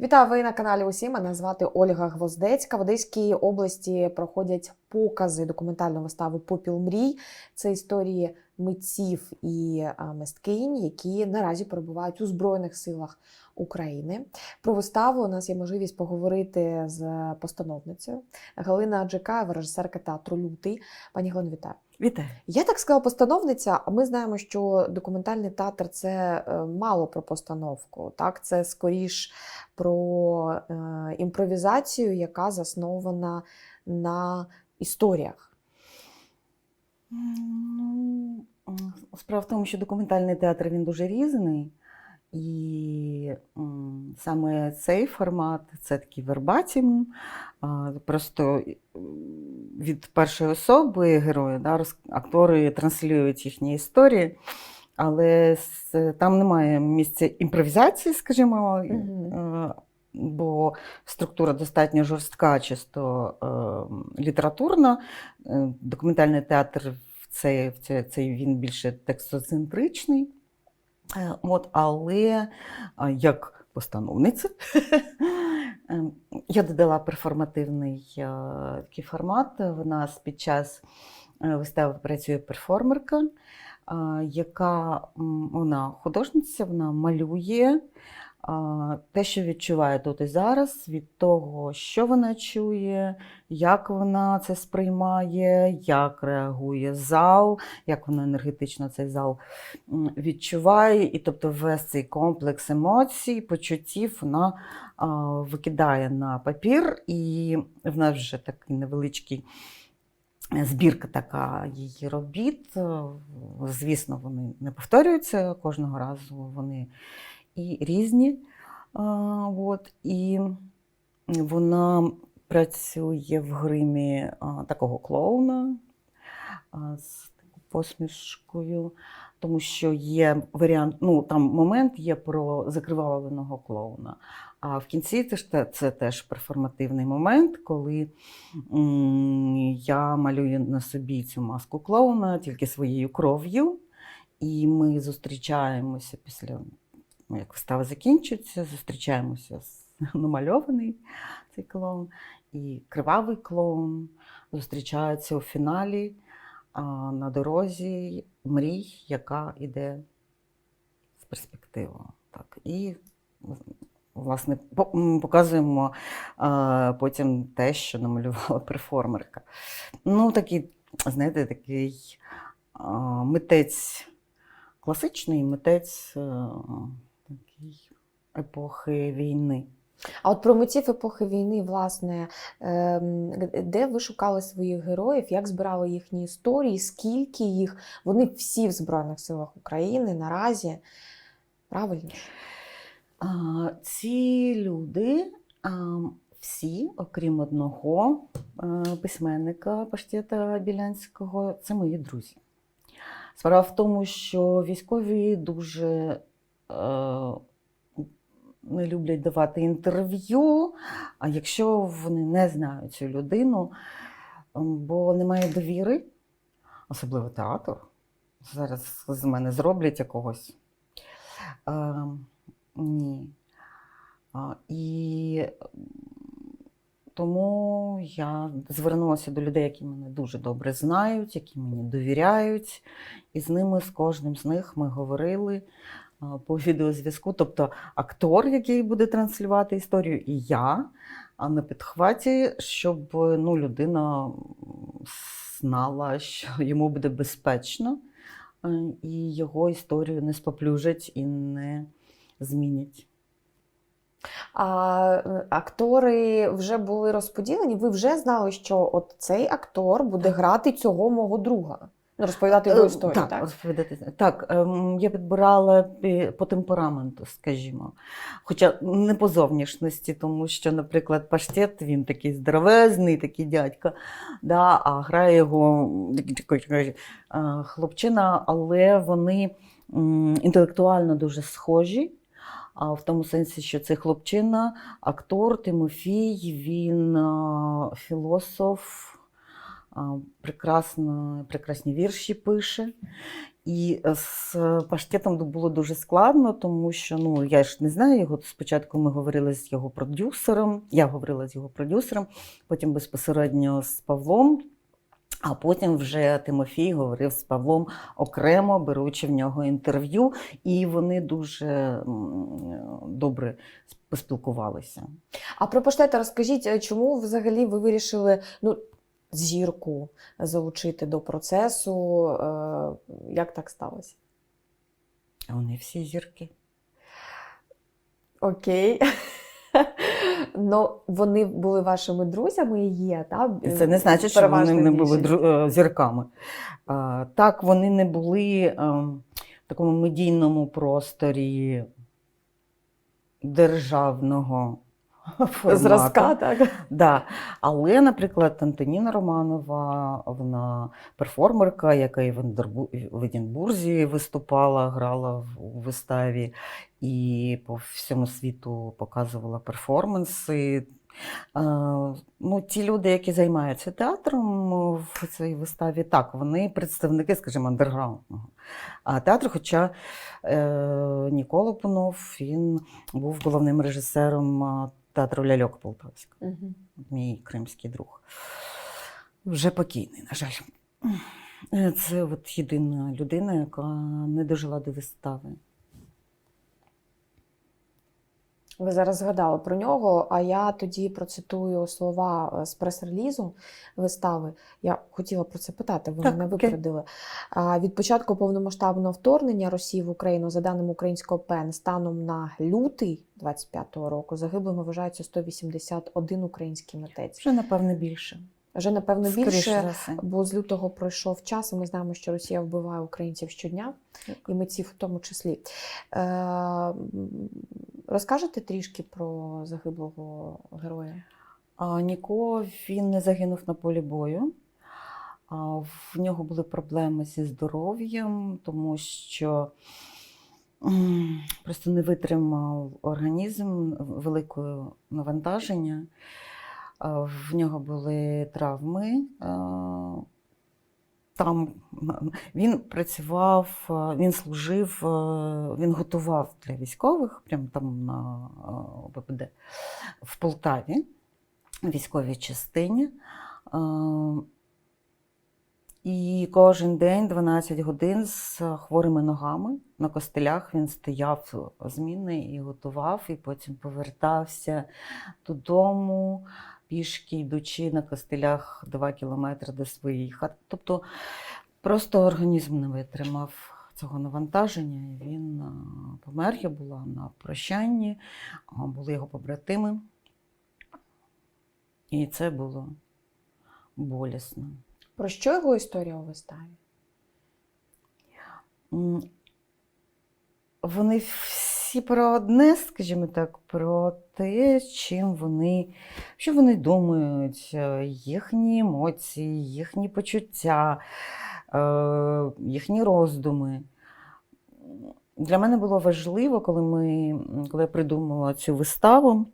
Вітаю ви на каналі Усі. Мене звати Ольга Гвоздецька. В Одеській області проходять покази документальної вистави Попіл мрій. Це історії митців і мисткинь, які наразі перебувають у Збройних силах України. Про виставу у нас є можливість поговорити з постановницею Галина Джекаєва, режисерка театру Лютий. Пані Галино, вітаю. Вітаю. Я так сказала постановниця, а ми знаємо, що документальний театр це е, мало про постановку. Так, це скоріш про е, імпровізацію, яка заснована на історіях. Ну, справа в тому, що документальний театр він дуже різний. І саме цей формат це такий вербатім. Просто від першої особи герої, да, актори транслюють їхні історії, але там немає місця імпровізації, скажімо, е, бо структура достатньо жорстка, чисто е, літературна. Е, Документальний театр в цей, в цей він більше текстоцентричний. Е, От, але як постановниця е, я додала перформативний е, такий формат. В нас під час е, вистави працює перформерка, е, яка вона художниця, вона малює те, що відчуває тут і зараз, від того, що вона чує, як вона це сприймає, як реагує зал, як вона енергетично цей зал відчуває. І тобто весь цей комплекс емоцій, почуттів вона викидає на папір, і в нас вже такий невеличкий. Збірка така її робіт. Звісно, вони не повторюються кожного разу. Вони і різні. А, от, і вона працює в гримі а, такого клоуна а, з посмішкою, тому що є варіант, ну там момент є про закривавленого клоуна. А в кінці це, ж це теж перформативний момент, коли м, я малюю на собі цю маску клоуна тільки своєю кров'ю, і ми зустрічаємося після як вистава закінчується, зустрічаємося з намальований цей клоун, і кривавий клоун зустрічається у фіналі на дорозі мрій, яка йде в перспективу. Так. І власне показуємо потім те, що намалювала перформерка. Ну, такий, знаєте, такий митець класичний митець е, епохи війни. А от про митців епохи війни, власне, ем, де ви шукали своїх героїв, як збирали їхні історії, скільки їх? Вони всі в Збройних силах України наразі. Правильно? Ці люди всі, окрім одного а, письменника Паштета Білянського, це мої друзі. Справа в тому, що військові дуже е, не люблять давати інтерв'ю, а якщо вони не знають цю людину, ем, бо немає довіри, особливо театр. Зараз з мене зроблять якогось. Е, ні. А, і тому я звернулася до людей, які мене дуже добре знають, які мені довіряють. І з ними, з кожним з них ми говорили а, по відеозв'язку. Тобто актор, який буде транслювати історію, і я, а на підхваті, щоб ну, людина знала, що йому буде безпечно, е, і його історію не споплюжать і не змінять. А е, актори вже були розподілені. Ви вже знали, що от цей актор буде грати цього мого друга. Ну, розповідати його Е, історію, так, так? розповідати. Так, ем, я підбирала по темпераменту, скажімо. Хоча не по зовнішності, тому що, наприклад, паштет він такий здоровезний, такий дядька, да, а грає його е, хлопчина, але вони інтелектуально дуже схожі. А в тому сенсі, що цей хлопчина, актор Тимофій, він е, філософ, прекрасно, прекрасні вірші пише. І з паштетом було дуже складно, тому що ну, я ж не знаю його. Спочатку ми говорили з його продюсером, я говорила з його продюсером, потім безпосередньо з Павлом. А потім вже Тимофій говорив з Павлом окремо, беручи в нього інтерв'ю, і вони дуже добре поспілкувалися. А про паштета розкажіть, е, чому взагалі ви вирішили ну, зірку залучити до процесу? Е, Як так сталося? Вони всі зірки. Окей. Ну, вони були вашими друзями і є, так? Це не значить, що вони не були е, зірками. Так, вони не були е, в такому медійному просторі державного формату. зразка, так? Да. Але, наприклад, Антоніна Романова, вона перформерка, яка і в Единбурзі виступала, грала у виставі і по всьому світу показувала перформанси. Ну, ті люди, які займаються театром в цій виставі, так, вони представники, скажімо, андерграундного театру. Хоча е, Нікола Панов він був головним режисером театру Ляльок Полтавська угу. мій кримський друг. Вже покійний, на жаль. Е, Це от єдина людина, яка не дожила до вистави. Ви зараз згадали про нього, а я тоді процитую слова е, з прес-релізу вистави. Я хотіла про це питати, ви Так, мене випередили. А, Від початку повномасштабного вторгнення Росії в Україну, за даними українського ПЕН, станом на лютий 25-го року загиблими вважається 181 український митець. Вже, напевне, більше. Вже напевно більше. Бо з лютого пройшов час, і ми знаємо, що Росія вбиває українців щодня, і митців в тому числі. Е, розкажете трішки про загиблого героя? Ніко він не загинув на полі бою. В нього були проблеми зі здоров'ям, тому що просто не витримав організм великого навантаження. В нього були травми. Там він працював, він служив, він готував для військових, прямо там на а, в Полтаві військовій частині. Е, І кожен день 12 годин з хворими ногами на костелях він стояв зміни і готував, і потім повертався додому, пішки йдучи на костелях 2 кілометри до своєї хати. Тобто просто організм не витримав цього навантаження, і він помер. Я була на прощанні, були його побратими. І це було болісно. Про що його історія у виставі? Вони всі про одне, скажімо так, про те, чим вони, що вони думають, е, їхні емоції, їхні почуття, е, їхні роздуми. Для мене було важливо, коли, ми, коли я придумала цю виставу,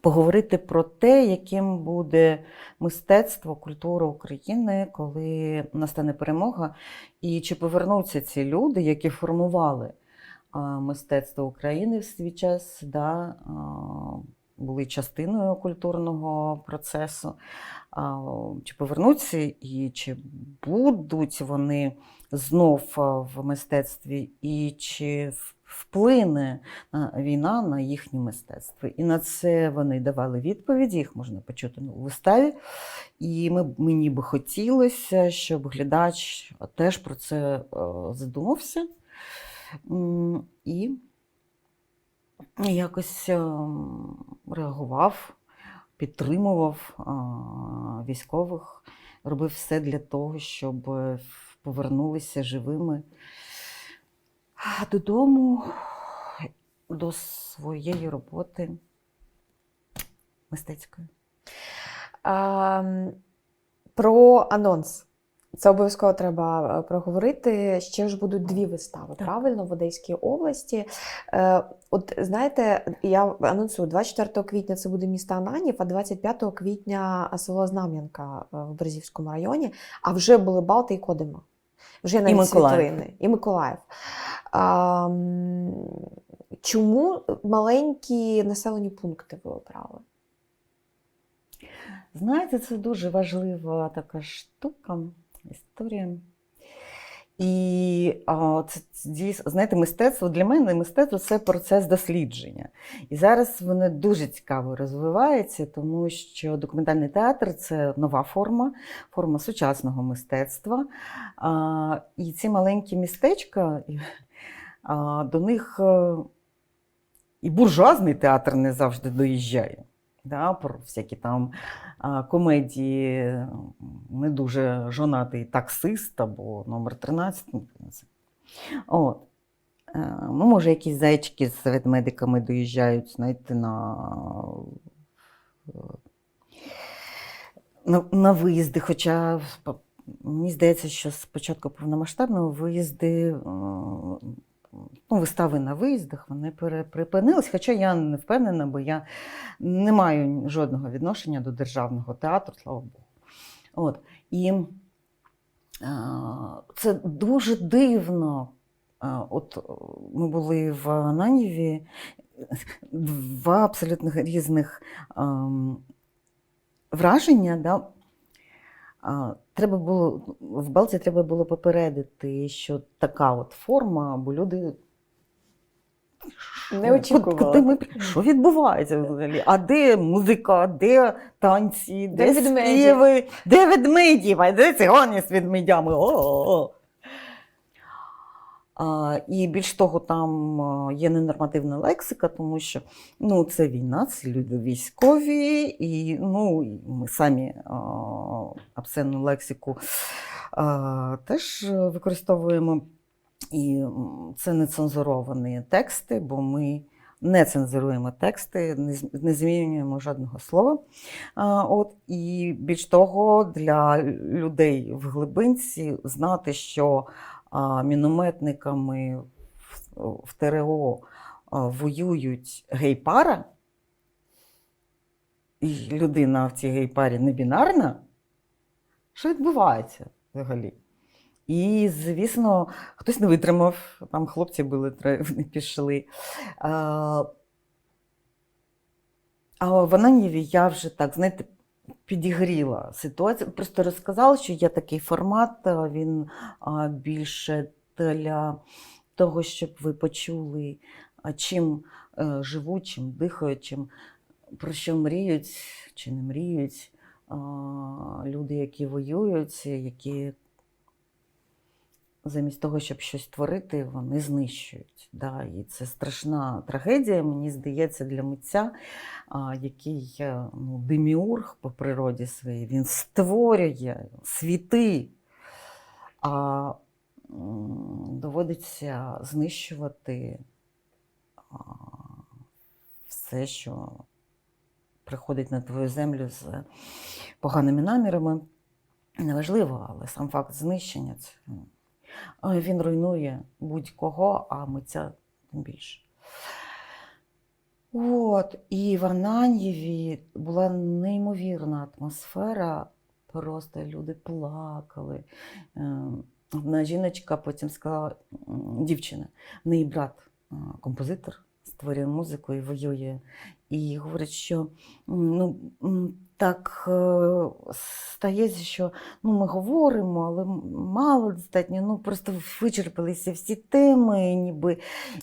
поговорити про те, яким буде мистецтво, культура України, коли настане перемога, і чи повернуться ці люди, які формували а, мистецтво України в свій час, да, були частиною культурного процесу. Чи повернуться і чи будуть вони знов в мистецтві, і чи вплине війна на їхнє мистецтво. І на це вони давали відповіді, їх можна почути у виставі. І ми, мені би хотілося, щоб глядач теж про це е, задумався і якось е, реагував, підтримував військових, робив все для того, щоб е, повернулися живими додому до своєї роботи мистецької. Про анонс. Це обов'язково треба е, проговорити. Ще ж будуть дві вистави, Так. правильно, в Одеській області. Е, от знаєте, я анонсую, 24 квітня це буде місто Ананів, а 25 квітня село Знам'янка е, в Березівському районі. А вже були Балти і Кодима. Вже навіть Миколаїв. світлини. І Миколаїв. А, чому маленькі населені пункти ви обрали? Знаєте, це дуже важлива така штука, історія. І це знаєте, мистецтво для мене мистецтво це процес дослідження. І зараз воно дуже цікаво розвивається, тому що документальний театр це нова форма, форма сучасного мистецтва. І ці маленькі містечка, до них е, і буржуазний театр не завжди доїжджає. Да, про всякі там комедії не дуже жонатий таксист або номер 13. ну. От. Е, Ну, може, якісь зайчики з ведмедиками доїжджають, знаєте, на, на, на виїзди. Хоча мені здається, що з початку повномасштабного виїзди, е, ну, вистави на виїздах вони припинились. Хоча я не впевнена, бо я не маю жодного відношення до державного театру, слава Богу. От. І е, це дуже дивно. Е, От е, ми були в Ананіві, два абсолютно різних ем, враження. Да? Треба було, в Балті треба було попередити, що така от форма, бо люди. Не. Куди ми, що відбувається взагалі? А де музика, де танці, де, Де співи, де ведмеді, де цигани з ведмедями? А, і більш того, там є ненормативна лексика, тому що ну, це війна, це люди військові, і ну, ми самі а, обсценну лексику а, теж використовуємо. І це не цензуровані тексти, бо ми не цензуруємо тексти, не, змінюємо жодного слова. От, і більш того, для людей в глибинці знати, що мінометниками в, ТРО воюють гей-пара, і людина в цій гей-парі не бінарна, що відбувається взагалі? І, звісно, хтось не витримав, там хлопці були, вони пішли. А, а в Ананіві я вже так, знаєте, підігріла ситуацію. Просто розказала, що є такий формат, він більше для того, щоб ви почули, чим е, живуть, чим дихають, чим, про що мріють чи не мріють люди, які воюють, які замість того, щоб щось творити, вони знищують. Да? І це страшна трагедія, мені здається, для митця, який е, ну, деміург по природі своїй, він створює світи, а доводиться знищувати все, що приходить на твою землю з поганими намірами. Неважливо, але сам факт знищення це. А Він руйнує будь-кого, а митця тим більше. От, і в Ананьєві була неймовірна атмосфера. Просто люди плакали. Е, Одна жіночка потім сказала, дівчина, в неї брат, е, композитор, створює музику і воює. І говорить, що ну, так е, стається, що ну, ми говоримо, але мало достатньо, ну просто вичерпалися всі теми, ніби.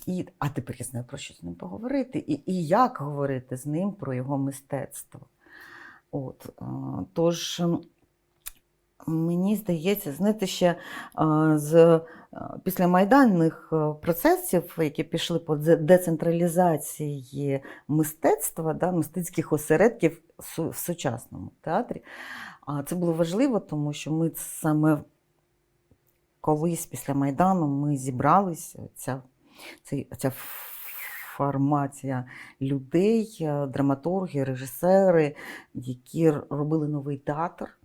І, а тепер я знаю про що з ним поговорити, і, і як говорити з ним про його мистецтво. От, е, тож, мені здається, знаєте, ще з е, після майданних е, процесів, які пішли по децентралізації мистецтва, да, мистецьких осередків в сучасному театрі, це було важливо, тому що ми саме колись після Майдану ми зібралися, ця, ця формація людей, е, драматурги, режисери, які робили новий театр.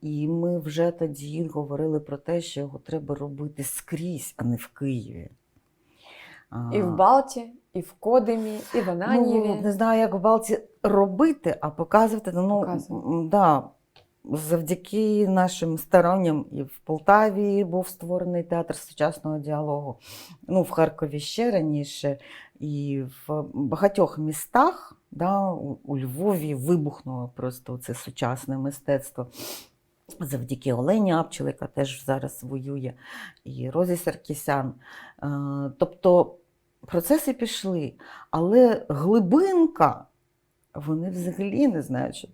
І ми вже тоді говорили про те, що його треба робити скрізь, а не в Києві. І в Балті, і в Кодемі, і в Ананіві. Ну, не знаю, як в Балті робити, а показувати. Ну, Показувати. да, завдяки нашим старанням і в Полтаві був створений театр сучасного діалогу. Ну, в Харкові ще раніше, і в багатьох містах, да, у, Львові вибухнуло просто це сучасне мистецтво. Завдяки Олені Апчел, яка теж зараз воює, і Розі Саркісян. Е, Тобто процеси пішли, але глибинка, вони взагалі не знають, що,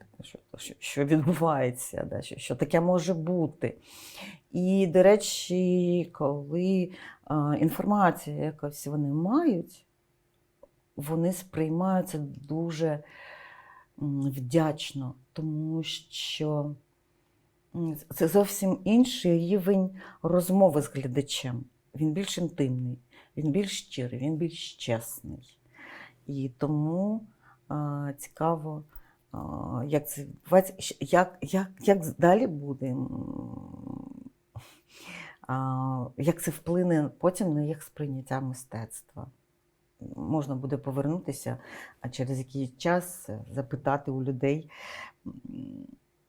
що, що, відбувається, да, що, що таке може бути. І, до речі, коли е, інформація якось вони мають, вони сприймаються дуже вдячно, тому що це зовсім інший рівень розмови з глядачем. Він більш інтимний, він більш щирий, він більш чесний. І тому а, цікаво, як це як, як, як далі буде, як це вплине потім на їх сприйняття мистецтва. Можна буде повернутися, а через який час запитати у людей,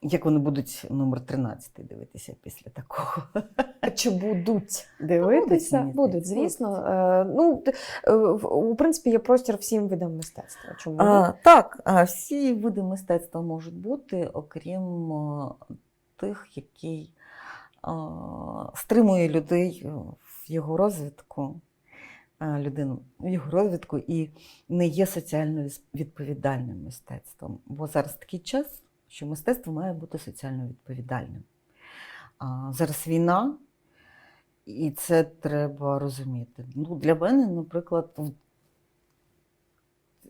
як вони будуть номер 13 дивитися після такого. Чи будуть дивитися? мені Будуть, звісно. Е, Ну, е, в- у принципі, є простір всім видам мистецтва. Чому? А, так, а всі види мистецтва можуть бути, окрім тих, який а, стримує людей в його розвитку, людину в його розвитку і не є соціально відповідальним мистецтвом. Бо зараз такий час, що мистецтво має бути соціально відповідальним. А, зараз війна, і це треба розуміти. Ну, для мене, наприклад,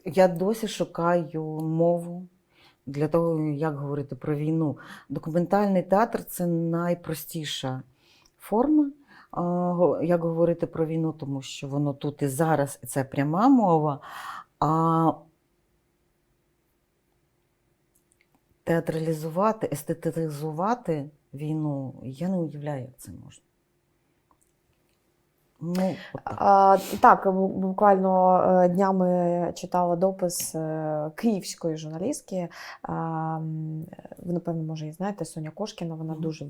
я досі шукаю мову для того, як говорити про війну. Документальний театр це найпростіша форма, як говорити про війну, тому що воно тут і зараз, і це пряма мова. А театралізувати, естетизувати війну, я не уявляю, як це можна. Ну. А, так, буквально е, днями читала допис е, київської журналістки. Ви, напевно, може, і знаєте, Соня Кошкіна. Вона дуже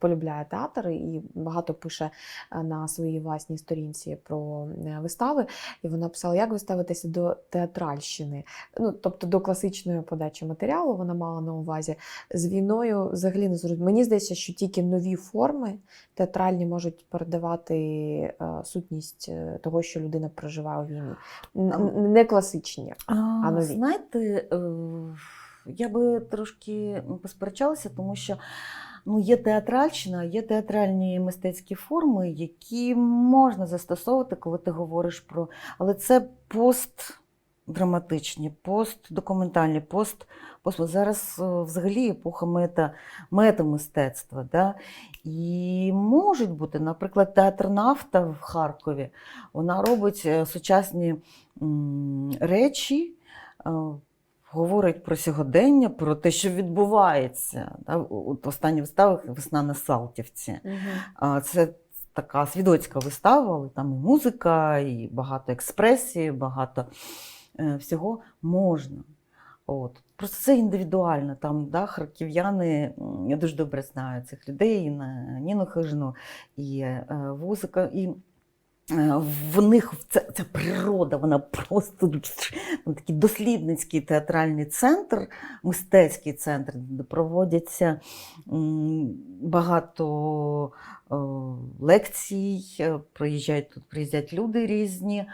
полюбляє театр і багато пише е, на своїй власній сторінці про вистави. І вона писала, як ви ставитеся до театральщини, ну тобто до класичної подачі матеріалу. Вона мала на увазі з війною взагалі не зрозуміло. Мені здається, що тільки нові форми театральні можуть передавати е, сутність е, того, що людина проживає у війні. Не класичні. А, нові? знаєте, е, я би трошки посперечалася, тому що ну, є театральщина, є театральні мистецькі форми, які можна застосовувати, коли ти говориш про. Але це постдраматичні, постдокументальні, пост. пост... Зараз е, взагалі епоха мета, метамистецтва. Да? І можуть бути, наприклад, театр Нафта в Харкові. Вона робить е, сучасні речі, е, говорить про сьогодення, про те, що відбувається. Да? От останні вистави Весна на Салтівці. А, Це така свідоцька вистава, але там і музика, і багато експресії, багато всього можна. От. Просто це індивідуально. Там да, харків'яни, я дуже добре знаю цих людей, і на Ніну Хижину, і е, Вузика. І е, в них ця, ця природа, вона просто там такий дослідницький театральний центр, мистецький центр, де проводяться багато е, лекцій, е, приїжджають тут, приїздять люди різні, е,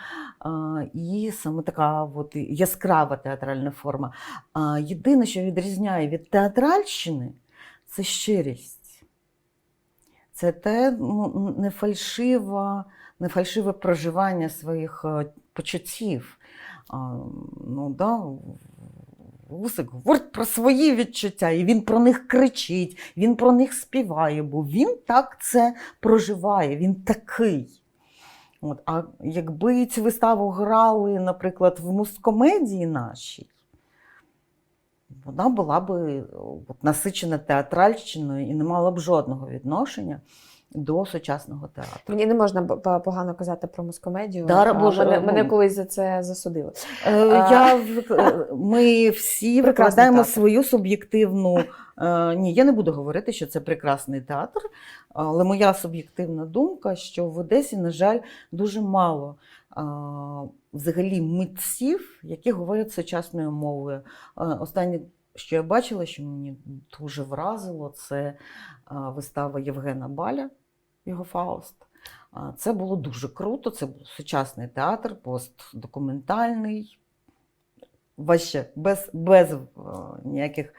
і саме така от яскрава театральна форма. Єдине, що відрізняє від театральщини, це щирість. Це те ну, не фальшива, не фальшиве проживання своїх е, почуттів. Ну, да, Усик говорить про свої відчуття, і він про них кричить, він про них співає, бо він так це проживає, він такий. От, а якби цю виставу грали, наприклад, в мускомедії нашій, вона була от, насичена театральщиною і не мала б жодного відношення до сучасного театру. Мені не можна погано казати про мускомедію. Да, Боже, мене, ну. мене колись за це засудили. Е, Я, е, ми всі викладаємо театр. свою суб'єктивну. е, Ні, я не буду говорити, що це прекрасний театр, але моя суб'єктивна думка, що в Одесі, на жаль, дуже мало взагалі митців, які говорять сучасною мовою. Останнє, що я бачила, що мені дуже вразило, це вистава Євгена Баля, його Фауст. Це було дуже круто. Це був сучасний театр, постдокументальний. Ваще, без, без е, ніяких.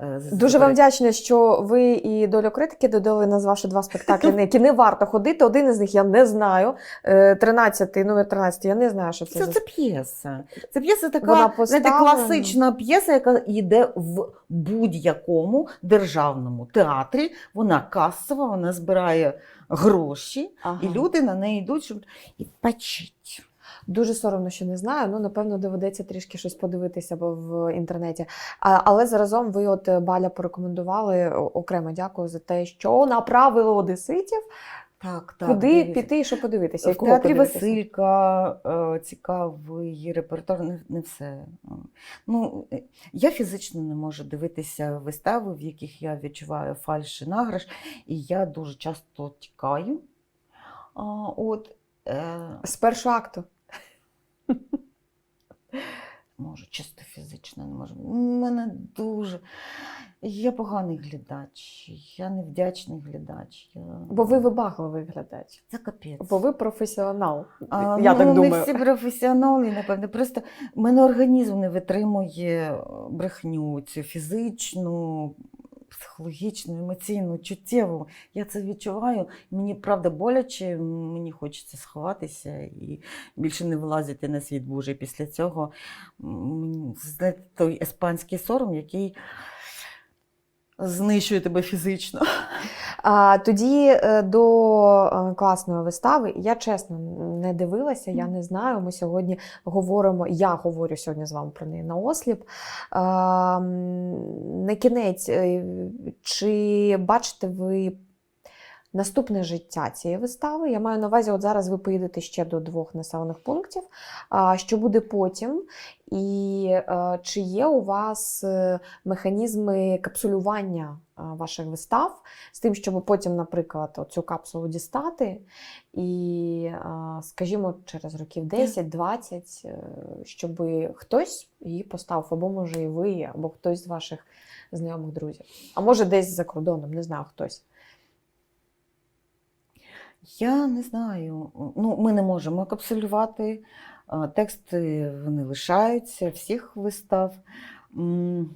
е, Дуже вам вдячна, що ви і долю критики додали, назвавши два спектаклі, на які не варто ходити. Один із них я не знаю. Е, 13, номер 13, я не знаю, що це. Це, це п'єса. Це п'єса така Вона знаєте, класична п'єса, яка йде в будь-якому державному театрі. Вона касова, вона збирає гроші, Ага. і люди на неї йдуть, щоб відпочити. Дуже соромно, що не знаю. Ну, напевно, доведеться трішки щось подивитися в інтернеті. А, але заразом ви от е, Баля порекомендували окремо дякую за те, що направили одеситів, Так, так. куди дивіться. піти і що подивитися. В театрі подивитися. Василька е, цікавий репертуар, не, не все. Ну, е, я фізично не можу дивитися вистави, в яких я відчуваю фальш і награш, і я дуже часто тікаю. От, е, З першого акту. можу, чисто фізично не можу. У мене дуже. Я поганий глядач, я невдячний глядач. Я... Бо ви вибагливий глядач. Це капець. Бо ви професіонал. А, я ну, так не думаю. всі професіонали, напевне. Просто мене організм не витримує брехню, цю фізичну, психологічну, емоційну, чуттєву. Я це відчуваю. Мені правда боляче, мені хочеться сховатися і більше не вилазити на світ Божий після цього. Знаєте, той еспанський сором, який знищує тебе фізично. А, тоді е, до е, класної вистави я чесно не дивилася, я не знаю. Ми сьогодні говоримо. Я говорю сьогодні з вами про неї на осліп. На кінець, е, чи бачите ви наступне життя цієї вистави? Я маю на увазі, от зараз ви поїдете ще до двох населених пунктів. А, що буде потім? І чи є у вас механізми капсулювання ваших вистав з тим, щоб потім, наприклад, цю капсулу дістати, і, скажімо, через років 10-20, е, щоб хтось її поставив, або може і ви, або хтось з ваших знайомих друзів, а може десь за кордоном, не знаю хтось. Я не знаю. Ну, ми не можемо капсулювати. Тексти вони лишаються всіх вистав. М,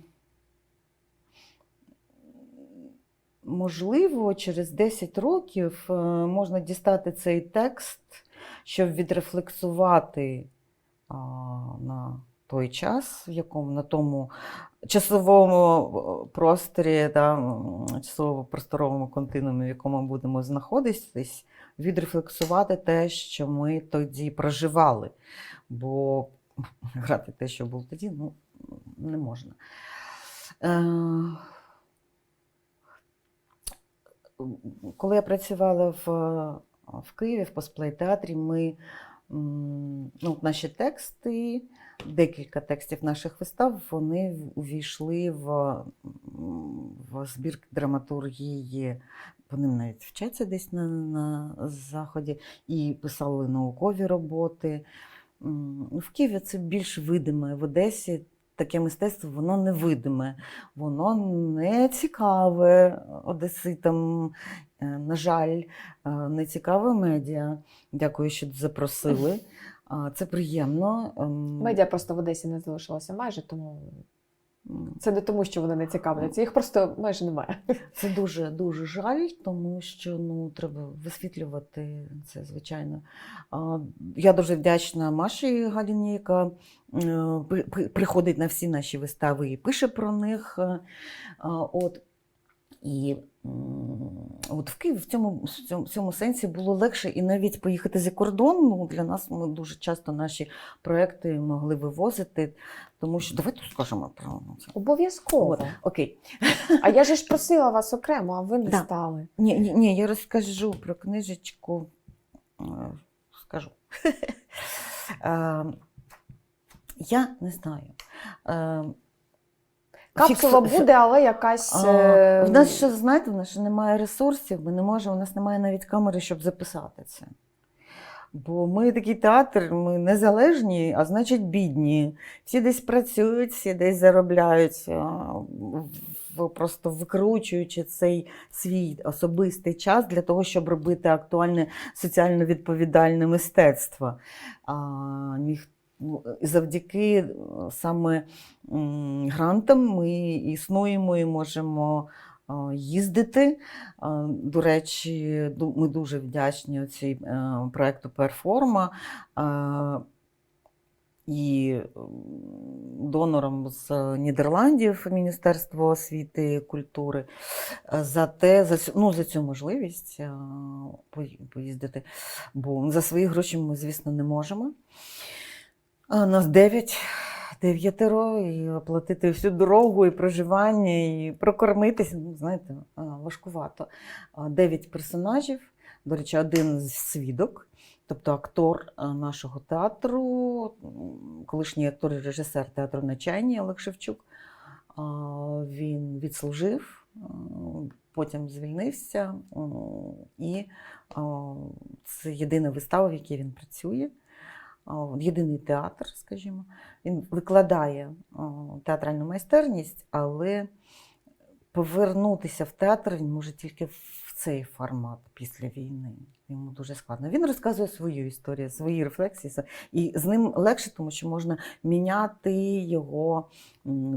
Можливо, через 10 років е, можна дістати цей текст, щоб відрефлексувати на той час, в якому на тому часовому е, просторі, да, часово-просторовому континуумі, в якому ми будемо знаходитись, відрефлексувати те, що ми тоді проживали. Бо грати те, що було тоді, ну, не можна. Коли я працювала в, в Києві в постплей-театрі, ми ну, наші тексти, декілька текстів наших вистав, вони увійшли в, в збір драматургії. Вони навіть вчаться десь на, на заході і писали наукові роботи. В Києві це більш видиме. В Одесі таке мистецтво воно невидиме, воно не цікаве одеситам. Е, На жаль, е, не цікаве медіа. Дякую, що запросили. Це приємно. Ем, Медіа просто в Одесі не залишилося майже, тому це не тому, що вони не цікавляться. Їх просто майже немає. Це дуже дуже жаль, тому що ну треба висвітлювати це, звичайно. Я дуже вдячна Маші Галіні, яка е, при- при- приходить на всі наші вистави і пише про них. Е, От. І от в Київ в цьому, в цьому, в цьому сенсі було легше і навіть поїхати за кордон. Ну, для нас ми дуже часто наші проекти могли вивозити, тому що давайте скажемо про це. Обов'язково. Окей. А я же ж просила вас окремо, а ви не Да. стали. Ні, ні, ні, я розкажу про книжечку. е, Скажу. Е, Я не знаю. Капсула фікс- буде, але якась. А, е, В нас ще, знаєте, в нас ще немає ресурсів, ми не можемо, у нас немає навіть камери, щоб записати це. Бо ми такий театр, ми незалежні, а значить бідні. Всі десь працюють, всі десь заробляють, просто викручуючи цей свій особистий час для того, щоб робити актуальне соціально відповідальне мистецтво. А, ніх- ну, завдяки е, саме грантам ми існуємо і можемо е, їздити. Е, До речі, ми дуже вдячні цій проєкту Перформа і донорам з Нідерландів Міністерства освіти і культури за те, за ну, за цю можливість поїздити. Бо за свої гроші ми, звісно, не можемо. А нас дев'ять, дев'ятеро, і оплатити всю дорогу, і проживання, і прокормитися. Ну, знаєте, важкувато. Дев'ять персонажів, до речі, один з свідок, тобто актор нашого театру, колишній актор і режисер театру на чайні Олег Шевчук. Він відслужив, потім звільнився, і це єдина вистава, в якій він працює єдиний театр, скажімо. Він викладає театральну майстерність, але повернутися в театр він може тільки в цей формат після війни. Йому дуже складно. Він розказує свою історію, свої рефлексії, і з ним легше, тому що можна міняти його.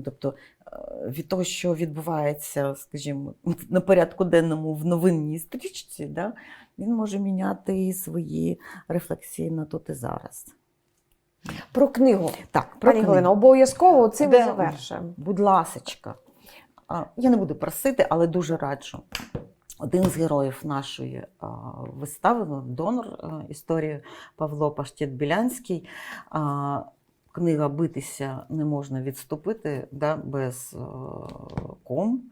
Тобто е, від того, що відбувається, скажімо, на порядку денному в новинній стрічці, да, він може міняти свої рефлексії на тут і зараз. Про книгу. Так, про Пані книгу. Галина, обов'язково цим Де- завершуємо. Будь ласочка. Я не буду просити, але дуже раджу. Один з героїв нашої вистави, ну, донор історії Павло Паштет-Білянський. Книга Битися не можна відступити да, без ком.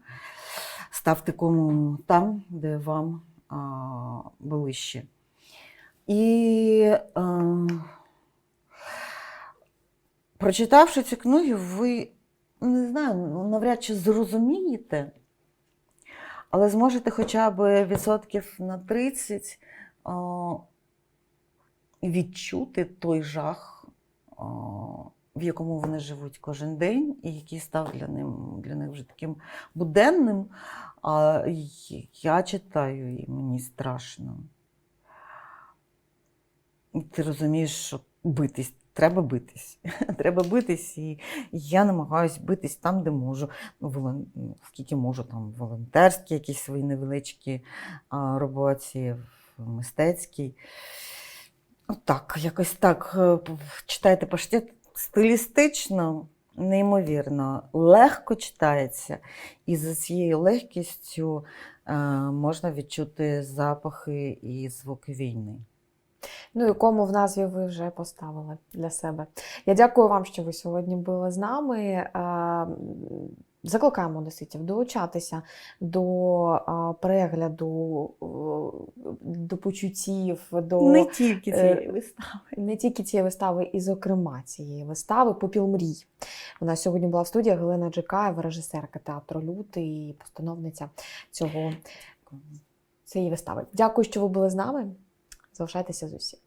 Ставте кому там, де вам ближче. І прочитавши цю книгу, ви не знаю, навряд чи зрозумієте, але зможете хоча б відсотків на 30 а, відчути той жах, в якому вони живуть кожен день, і який став для, ним, для них вже таким буденним. А я читаю, і мені страшно. І ти розумієш, що битись, треба битись. треба битись, і я намагаюся битись там, де можу. Ну, ну, скільки можу, там волонтерські якісь свої невеличкі а, роботі, в мистецькій. Отак, якось так. Е, Читайте паштет стилістично, неймовірно, легко читається. І за цією легкістю е, можна відчути запахи і звуки війни. Ну і кому в назві ви вже поставили для себе. Я дякую вам, що ви сьогодні були з нами. Закликаємо одеситів долучатися до перегляду, до почуттів, до Не тільки е, цієї вистави. не тільки цієї вистави, і, зокрема, цієї вистави Попіл мрій. У нас сьогодні була в студії Галина Джикаєва, режисерка театру Лютий і постановниця цього цієї вистави. Дякую, що ви були з нами. Залишайтеся з усім.